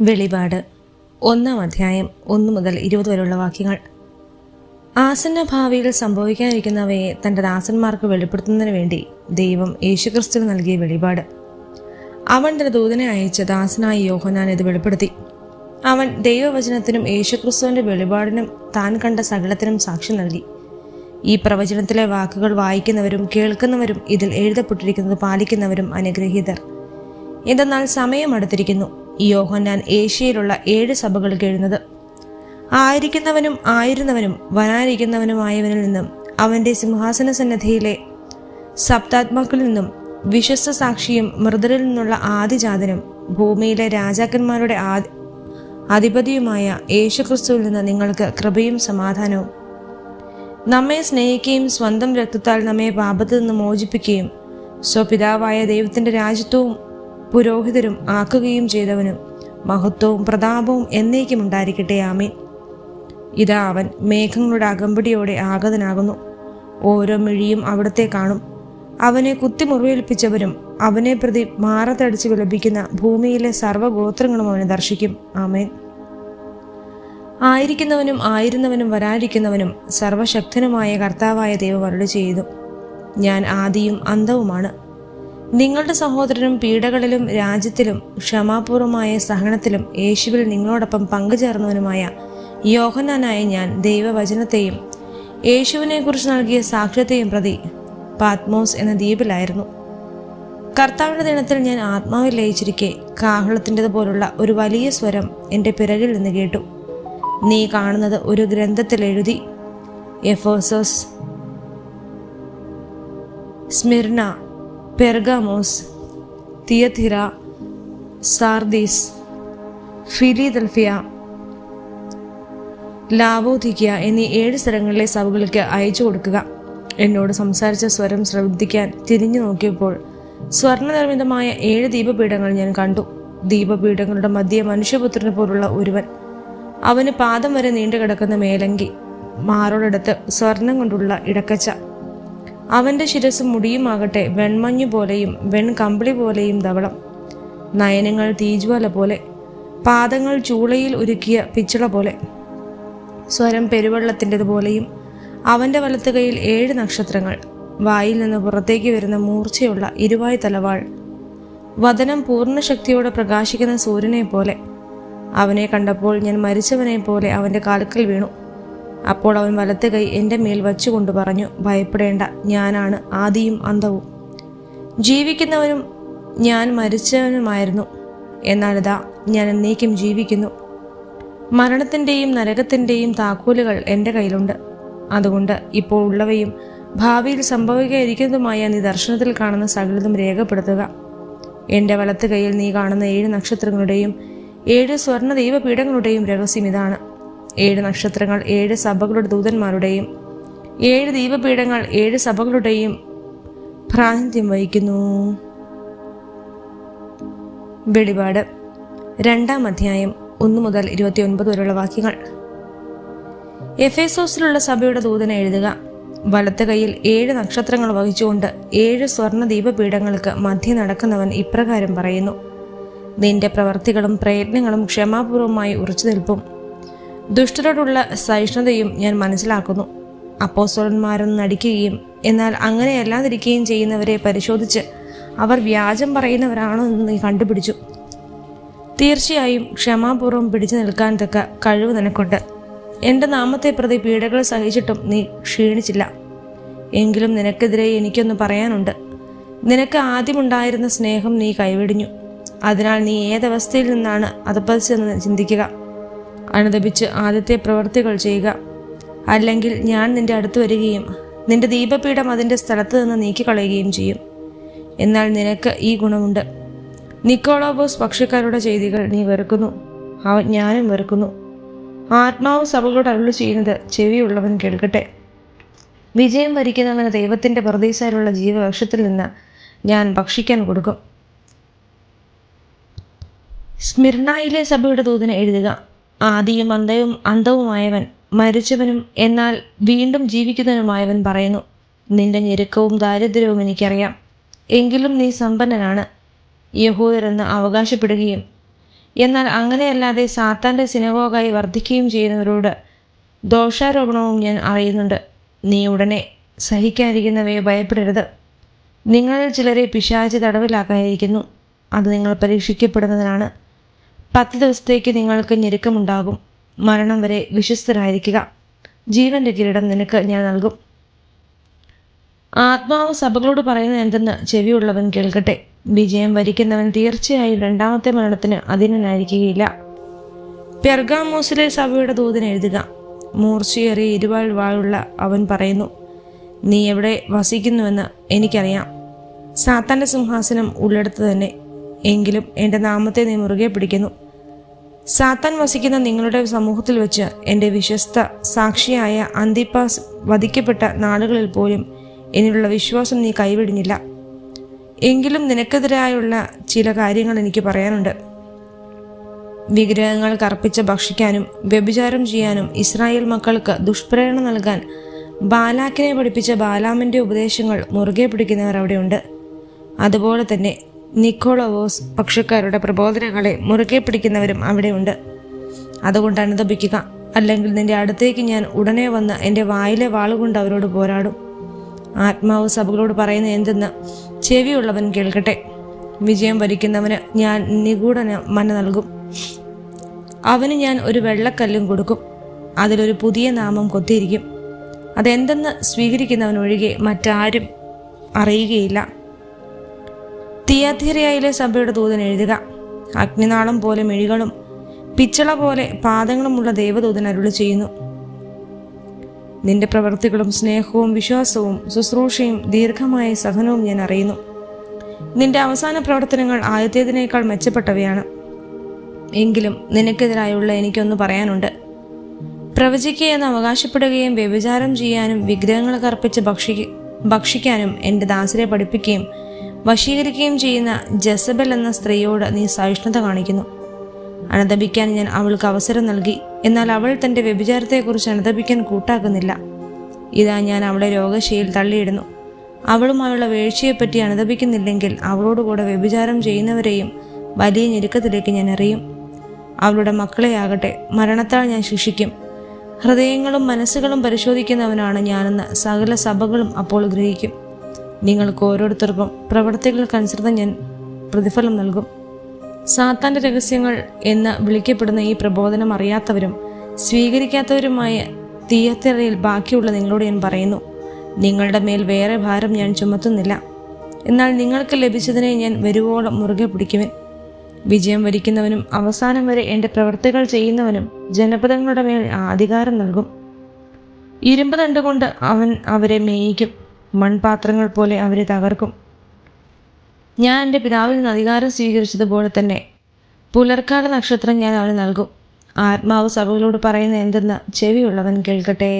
വെളിപാട്. ഒന്നാം അധ്യായം ഒന്നു മുതൽ ഇരുപത് വരെയുള്ള വാക്യങ്ങൾ. ആസന്ന ഭാവിയിൽ സംഭവിക്കാനിരിക്കുന്നവയെ തന്റെ ദാസന്മാർക്ക് വെളിപ്പെടുത്തുന്നതിന് വേണ്ടി ദൈവം യേശുക്രിസ്തുവിന് നൽകിയ വെളിപാട്. അവൻ തന്റെ ദൂതനെ അയച്ച ദാസനായ യോഹനാൻ ഇത് വെളിപ്പെടുത്തി. അവൻ ദൈവവചനത്തിനും യേശുക്രിസ്തുവിന്റെ വെളിപാടിനും താൻ കണ്ട സകലത്തിനും സാക്ഷി നൽകി. ഈ പ്രവചനത്തിലെ വാക്കുകൾ വായിക്കുന്നവരും കേൾക്കുന്നവരും ഇതിൽ എഴുതപ്പെട്ടിരിക്കുന്നത് പാലിക്കുന്നവരും അനുഗ്രഹീതർ. എന്തെന്നാൽ സമയം അടുത്തിരിക്കുന്നു. യോഹന്നാൻ ഏഷ്യയിലുള്ള ഏഴ് സഭകൾക്ക് എഴുന്നത് ആയിരിക്കുന്നവനും ആയിരുന്നവനും വരാനിരിക്കുന്നവനുമായവനിൽ നിന്നും അവന്റെ സിംഹാസന സന്നദ്ധിയിലെ സപ്താത്മാക്കളിൽ നിന്നും വിശ്വസ്ത സാക്ഷിയും മൃതരിൽ നിന്നുള്ള ആദിജാതനും ഭൂമിയിലെ രാജാക്കന്മാരുടെ ആദി അധിപതിയുമായ യേശുക്രിസ്തുവിൽ നിന്ന് നിങ്ങൾക്ക് കൃപയും സമാധാനവും. നമ്മെ സ്നേഹിക്കുകയും സ്വന്തം രക്തത്താൽ നമ്മെ പാപത്തിൽ നിന്ന് മോചിപ്പിക്കുകയും സ്വപിതാവായ ദൈവത്തിന്റെ രാജ്യത്വവും പുരോഹിതരും ആക്കുകയും ചെയ്തവനും മഹത്വവും പ്രതാപവും എന്നേക്കും ഉണ്ടായിരിക്കട്ടെ ആമീൻ. ഇതാ അവൻ മേഘങ്ങളുടെ അകമ്പടിയോടെ ആഗതനാകുന്നു. ഓരോ മിഴിയും അവിടത്തെ കാണും. അവനെ കുത്തിമുറിവേൽപ്പിച്ചവരും അവനെ പ്രതി മാറത്തടിച്ച് വിലപിക്കുന്ന ഭൂമിയിലെ സർവഗോത്രങ്ങളും അവനെ ദർശിക്കും ആമേൻ. ആയിരിക്കുന്നവനും ആയിരുന്നവനും വരാനിരിക്കുന്നവനും സർവശക്തനുമായ കർത്താവായ ദൈവം അരുളി ചെയ്തു ഞാൻ ആദിയും അന്തവുമാണ് നിങ്ങളുടെ സഹോദരനും പീഡകളിലും രാജ്യത്തിലും ക്ഷമാപൂർവമായ സഹനത്തിലും യേശുവിൽ നിങ്ങളോടൊപ്പം പങ്കുചേർന്നവനുമായ യോഹന്നാനായ ഞാൻ ദൈവവചനത്തെയും യേശുവിനെക്കുറിച്ച് നൽകിയ സാക്ഷ്യത്തെയും പ്രതി പാത്മോസ് എന്ന ദ്വീപിലായിരുന്നു. കർത്താവിന്റെ ദിനത്തിൽ ഞാൻ ആത്മാവിൽ ലയിച്ചിരിക്കെ കാഹളത്തിന്റെത് പോലുള്ള ഒരു വലിയ സ്വരം എന്റെ പിറകിൽ നിന്ന് കേട്ടു. നീ കാണുന്നത് ഒരു ഗ്രന്ഥത്തിൽ എഴുതി. എഫോസോസ് സ്മിർന പെർഗാമോസ് തിയഥിര സാർദീസ് ഫിലിദൽഫിയ ലാവോധിക്യ എന്നീ ഏഴ് സ്ഥലങ്ങളിലെ സഭകൾക്ക് അയച്ചു കൊടുക്കുക. എന്നോട് സംസാരിച്ച സ്വരം ശ്രദ്ധിക്കാൻ തിരിഞ്ഞു നോക്കിയപ്പോൾ സ്വർണനിർമ്മിതമായ ഏഴ് ദീപപീഠങ്ങൾ ഞാൻ കണ്ടു. ദീപപീഠങ്ങളുടെ മധ്യ മനുഷ്യപുത്രനെ പോലുള്ള ഒരുവൻ. അവന് പാദം വരെ നീണ്ടു കിടക്കുന്ന മേലങ്കി. മാറോടടുത്ത് സ്വർണം കൊണ്ടുള്ള ഇടക്കച്ച. അവന്റെ ശിരസ് മുടിയുമാകട്ടെ വെൺമഞ്ഞു പോലെയും വെൺകമ്പിളി പോലെയും ധവളം. നയനങ്ങൾ തീജ്വാല പോലെ പാദങ്ങൾ ചൂളയിൽ ഒരുക്കിയ പിച്ചള പോലെ. സ്വരം പെരുവെള്ളത്തിന്റെതുപോലെയും അവന്റെ വലത്ത് ഏഴ് നക്ഷത്രങ്ങൾ. വായിൽ നിന്ന് പുറത്തേക്ക് വരുന്ന മൂർച്ചയുള്ള ഇരുവായ് തലവാൾ. വദനം പൂർണശക്തിയോടെ പ്രകാശിക്കുന്ന സൂര്യനെ പോലെ. അവനെ കണ്ടപ്പോൾ ഞാൻ മരിച്ചവനെ പോലെ അവന്റെ കാലുക്കൽ വീണു. അപ്പോൾ അവൻ വലത്തെ കൈ എന്റെ മേൽ വച്ചുകൊണ്ട് പറഞ്ഞു ഭയപ്പെടേണ്ട ഞാനാണ് ആദിയും അന്തവും ജീവിക്കുന്നവനും ഞാൻ മരിച്ചവനുമായിരുന്നു. എന്നാലിതാ ഞാൻ എന്നേക്കും ജീവിക്കുന്നു. മരണത്തിന്റെയും നരകത്തിന്റെയും താക്കോലുകൾ എന്റെ കയ്യിലുണ്ട്. അതുകൊണ്ട് ഇപ്പോൾ ഉള്ളവയും ഭാവിയിൽ സംഭവിക്കാതിരിക്കുന്നതുമായ നീ ദർശനത്തിൽ കാണുന്ന സകലതും രേഖപ്പെടുത്തുക. എന്റെ വലത്ത് കൈയിൽ നീ കാണുന്ന ഏഴ് നക്ഷത്രങ്ങളുടെയും ഏഴ് സ്വർണ ദൈവപീഠങ്ങളുടെയും രഹസ്യം ഇതാണ്. ഏഴ് നക്ഷത്രങ്ങൾ ഏഴ് സഭകളുടെ ദൂതന്മാരുടെയും ഏഴ് ദീപപീഠങ്ങൾ ഏഴ് സഭകളുടെയും പ്രാതിനിധ്യം വഹിക്കുന്നു. വെളിപാട്. രണ്ടാം അധ്യായം ഒന്ന് മുതൽ ഇരുപത്തി ഒൻപത് വരെയുള്ള വാക്യങ്ങൾ. എഫേസോസിലുള്ള സഭയുടെ ദൂതനെ എഴുതുക. വലത്ത് കൈയിൽ ഏഴ് നക്ഷത്രങ്ങൾ വഹിച്ചുകൊണ്ട് ഏഴ് സ്വർണ ദീപപീഠങ്ങൾക്ക് മധ്യ നടക്കുന്നവൻ ഇപ്രകാരം പറയുന്നു. നിന്റെ പ്രവർത്തികളും പ്രയത്നങ്ങളും ക്ഷമാപൂർവമായി ഉറച്ചു നിൽപ്പും ദുഷ്ടരോടുള്ള സഹിഷ്ണുതയും ഞാൻ മനസ്സിലാക്കുന്നു. അപ്പോസ്തലന്മാരെന്ന് നടിക്കുകയും എന്നാൽ അങ്ങനെയല്ലാതിരിക്കുകയും ചെയ്യുന്നവരെ പരിശോധിച്ച് അവർ വ്യാജം പറയുന്നവരാണോ എന്ന് നീ കണ്ടുപിടിച്ചു. തീർച്ചയായും ക്ഷമാപൂർവം പിടിച്ചു നിൽക്കാൻ തക്ക കഴിവ് നിനക്കുണ്ട്. എന്റെ നാമത്തെ പ്രതി പീഡകൾ സഹിച്ചിട്ടും നീ ക്ഷീണിച്ചില്ല. എങ്കിലും നിനക്കെതിരെ എനിക്കൊന്ന് പറയാനുണ്ട്. നിനക്ക് ആദ്യമുണ്ടായിരുന്ന സ്നേഹം നീ കൈവെടിഞ്ഞു. അതിനാൽ നീ ഏതവസ്ഥയിൽ നിന്നാണ് അതപ്പതിച്ചെന്ന് ചിന്തിക്കുക. അനുദപിച്ച് ആദ്യത്തെ പ്രവൃത്തികൾ ചെയ്യുക. അല്ലെങ്കിൽ ഞാൻ നിന്റെ അടുത്ത് വരികയും നിന്റെ ദീപപീഠം അതിന്റെ സ്ഥലത്ത് നിന്ന് നീക്കിക്കളയുകയും ചെയ്യും. എന്നാൽ നിനക്ക് ഈ ഗുണമുണ്ട്. നിക്കോളോബോസ് പക്ഷിക്കാരുടെ ചെയ്തികൾ നീ വെറുക്കുന്നു. അവ ഞാനും വെറുക്കുന്നു. ആത്മാവ് സഭകളോട് അരുളി ചെയ്യുന്നത് ചെവിയുള്ളവൻ കേൾക്കട്ടെ. വിജയം വരിക്കുന്നവന് ദൈവത്തിന്റെ പ്രതീസയിലുള്ള ജീവവൃക്ഷത്തിൽ നിന്ന് ഞാൻ ഭക്ഷിക്കാൻ കൊടുക്കും. സ്മിർണയിലെ സഭയുടെ ദൂതനെ എഴുതുക. ആദിയും അന്തവും അന്തവുമായവൻ മരിച്ചവനും എന്നാൽ വീണ്ടും ജീവിക്കുന്നവനുമായവൻ പറയുന്നു നിന്റെ ഞെരുക്കവും ദാരിദ്ര്യവും എനിക്കറിയാം. എങ്കിലും നീ സമ്പന്നനാണ്. യഹൂദരെന്ന് അവകാശപ്പെടുകയും എന്നാൽ അങ്ങനെയല്ലാതെ സാത്താന്റെ സിനഗോഗായി വർദ്ധിക്കുകയും ചെയ്യുന്നവരോട് ദോഷാരോപണവും ഞാൻ അറിയുന്നുണ്ട്. നീ ഉടനെ സഹിക്കാതിരിക്കുന്നവയെ ഭയപ്പെടരുത്. നിങ്ങളിൽ ചിലരെ പിശാച് തടവിലാക്കാനിരിക്കുന്നു അത് നിങ്ങൾ പരീക്ഷിക്കപ്പെടുന്നതിനാണ് പത്ത് ദിവസത്തേക്ക് നിങ്ങൾക്ക് ഞെരുക്കമുണ്ടാകും. മരണം വരെ വിശ്വസ്തരായിരിക്കുക. ജീവന്റെ കിരീടം നിനക്ക് ഞാൻ നൽകും. ആത്മാവ് സഭകളോട് പറയുന്നത് എന്തെന്ന് ചെവിയുള്ളവൻ കേൾക്കട്ടെ. വിജയം വരിക്കുന്നവൻ തീർച്ചയായും രണ്ടാമത്തെ മരണത്തിന് അധീനനായിരിക്കുകയില്ല. പെർഗാമോസിലെ സഭയുടെ ദൂതന് എഴുതുക. മൂർച്ചയേറിയ ഇരുവാൾ വാഴുള്ള അവൻ പറയുന്നു നീ എവിടെ വസിക്കുന്നുവെന്ന് എനിക്കറിയാം. സാത്താന്റെ സിംഹാസനം ഉള്ളിടത്ത് തന്നെ. എങ്കിലും എന്റെ നാമത്തെ നീ മുറുകെ പിടിക്കുന്നു. സാത്താൻ വസിക്കുന്ന നിങ്ങളുടെ സമൂഹത്തിൽ വെച്ച് എന്റെ വിശ്വസ്ത സാക്ഷിയായ അന്തിപ്പാസ് വധിക്കപ്പെട്ട നാളുകളിൽ പോലും എന്നിലുള്ള വിശ്വാസം നീ കൈവിടിഞ്ഞില്ല. എങ്കിലും നിനക്കെതിരായുള്ള ചില കാര്യങ്ങൾ എനിക്ക് പറയാനുണ്ട്. വിഗ്രഹങ്ങൾ കർപ്പിച്ച് ഭക്ഷിക്കാനും വ്യഭിചാരം ചെയ്യാനും ഇസ്രായേൽ മക്കൾക്ക് ദുഷ്പ്രേരണ നൽകാൻ ബാലാക്കിനെ പഠിപ്പിച്ച ബാലാമിന്റെ ഉപദേശങ്ങൾ മുറുകെ പിടിക്കുന്നവർ അവിടെയുണ്ട്. അതുപോലെ തന്നെ നിക്കോളവോസ് പക്ഷക്കാരുടെ പ്രബോധനങ്ങളെ മുറുകെ പിടിക്കുന്നവരും അവിടെയുണ്ട്. അതുകൊണ്ട് അനുദപിക്കുക അല്ലെങ്കിൽ നിന്റെ അടുത്തേക്ക് ഞാൻ ഉടനെ വന്ന് എന്റെ വായിലെ വാളുകൊണ്ട് അവരോട് പോരാടും. ആത്മാവ് സഭകളോട് പറയുന്ന എന്തെന്ന് ചെവിയുള്ളവൻ കേൾക്കട്ടെ. വിജയം വരിക്കുന്നവന് ഞാൻ നിഗൂഢന മന നൽകും. അവന് ഞാൻ ഒരു വെള്ളക്കല്ലും കൊടുക്കും. അതിലൊരു പുതിയ നാമം കൊത്തിയിരിക്കും. അതെന്തെന്ന് സ്വീകരിക്കുന്നവനൊഴികെ മറ്റാരും അറിയുകയില്ല. തിയാധിരയിലെ സഭയുടെ ദൂതൻ എഴുതുക. അഗ്നിനാളം പോലെ മിഴികളും പിച്ചള പോലെ പാദങ്ങളുമുള്ള ദേവദൂതൻ അരുളി ചെയ്യുന്നു. നിന്റെ പ്രവൃത്തികളും സ്നേഹവും വിശ്വാസവും ശുശ്രൂഷയും ദീർഘമായ സഹനവും ഞാൻ അറിയുന്നു. നിന്റെ അവസാന പ്രവർത്തനങ്ങൾ ആദ്യത്തേതിനേക്കാൾ മെച്ചപ്പെട്ടവയാണ്. എങ്കിലും നിനക്കെതിരായുള്ള എനിക്കൊന്ന് പറയാനുണ്ട്. പ്രവചിക്കുകയെന്ന് അവകാശപ്പെടുകയും വ്യഭിചാരം ചെയ്യാനും വിഗ്രഹങ്ങൾ കർപ്പിച്ച് ഭക്ഷി ഭക്ഷിക്കാനും എന്റെ ദാസരെ പഠിപ്പിക്കുകയും വശീകരിക്കുകയും ചെയ്യുന്ന ജസബൽ എന്ന സ്ത്രീയോട് നീ സഹിഷ്ണുത കാണിക്കുന്നു. അനദപിക്കാൻ ഞാൻ അവൾക്ക് അവസരം നൽകി. എന്നാൽ അവൾ തന്റെ വ്യഭിചാരത്തെക്കുറിച്ച് അനദപിക്കാൻ കൂട്ടാക്കുന്നില്ല. ഇതാ ഞാൻ അവളെ രോഗശയിൽ തള്ളിയിടുന്നു. അവളും അവളുടെ വീഴ്ചയെപ്പറ്റി അനദപിക്കുന്നില്ലെങ്കിൽ അവളോടുകൂടെ വ്യഭിചാരം ചെയ്യുന്നവരെയും വലിയ ഞെരുക്കത്തിലേക്ക് ഞാൻ എറിയും. അവളുടെ മക്കളെയാകട്ടെ മരണത്താൽ ഞാൻ ശിക്ഷിക്കും. ഹൃദയങ്ങളും മനസ്സുകളും പരിശോധിക്കുന്നവനാണ് ഞാനെന്ന് സകല സഭകളും അപ്പോൾ ഗ്രഹിക്കും. നിങ്ങൾക്ക് ഓരോരുത്തർക്കും പ്രവർത്തികൾക്കനുസൃതം ഞാൻ പ്രതിഫലം നൽകും. സാത്താന്റെ രഹസ്യങ്ങൾ എന്ന് വിളിക്കപ്പെടുന്ന ഈ പ്രബോധനം അറിയാത്തവരും സ്വീകരിക്കാത്തവരുമായ തീയത്തിറയിൽ ബാക്കിയുള്ള നിങ്ങളോട് ഞാൻ പറയുന്നു നിങ്ങളുടെ മേൽ വേറെ ഭാരം ഞാൻ ചുമത്തുന്നില്ല. എന്നാൽ നിങ്ങൾക്ക് ലഭിച്ചതിനെ ഞാൻ വരുവോളം മുറുകെ പിടിക്കുവൻ. വിജയം വരിക്കുന്നവനും അവസാനം വരെ എന്റെ പ്രവൃത്തികൾ ചെയ്യുന്നവനും ജനപദങ്ങളുടെ മേൽ അധികാരം നൽകും. ഇരുമ്പ് തണ്ടുകൊണ്ട് അവൻ അവരെ മേയിക്കും. മൺപാത്രങ്ങൾ പോലെ അവരെ തകർക്കും. ഞാൻ എന്റെ പിതാവിൽ നിന്ന് അധികാരം സ്വീകരിച്ചതുപോലെ തന്നെ പുലർക്കാല നക്ഷത്രം ഞാൻ അവന് നൽകും. ആത്മാവ് സഭകളോട് പറയുന്ന എന്തെന്ന് ചെവിയുള്ളവൻ കേൾക്കട്ടെ.